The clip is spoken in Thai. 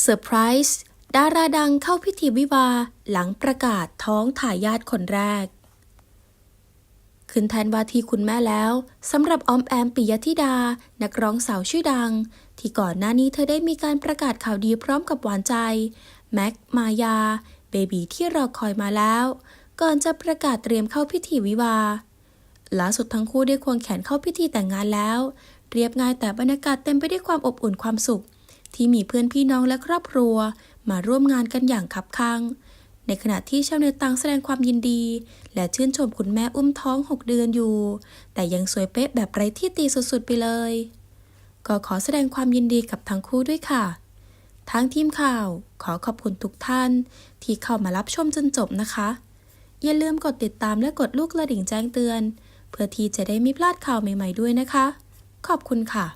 เซอร์ไพรส์ดาราดังเข้าพิธีวิวาห์หลังประกาศท้องทายาทคนแรก ขึ้นแทนวาทีคุณแม่แล้วสำหรับออมแอมปิยธิดา นักร้องสาวชื่อดัง ที่ก่อนหน้านี้เธอได้มีการประกาศข่าวดีพร้อมกับหวานใจ แม็ก มายา เบบีที่รอคอยมาแล้ว ก่อนจะประกาศเตรียมเข้าพิธีวิวาห์ล่าสุดทั้งคู่ได้ควงแขนเข้าพิธีแต่งงานแล้ว เรียบง่ายแต่บรรยากาศเต็มไปด้วยความอบอุ่นความสุข ที่มีเพื่อนพี่น้องและครอบครัว มาร่วมงานกันอย่างคับคั่งในขณะที่ชาวเน็ตต่างแสดงความยินดี และชื่นชมคุณแม่อุ้มท้อง 6 เดือนอยู่ แต่ยังสวยเป๊ะแบบไร้ที่ตีสุดๆไปเลย ก็ขอแสดงความยินดีกับทั้งคู่ด้วยค่ะ ทางทีมข่าวขอขอบคุณทุกท่าน ที่เข้ามารับชมจนจบนะคะ อย่าลืมกดติดตามและกดลูกกระดิ่งแจ้งเตือน เพื่อที่จะได้ไม่พลาดข่าวใหม่ ๆด้วยนะคะ ขอบคุณค่ะ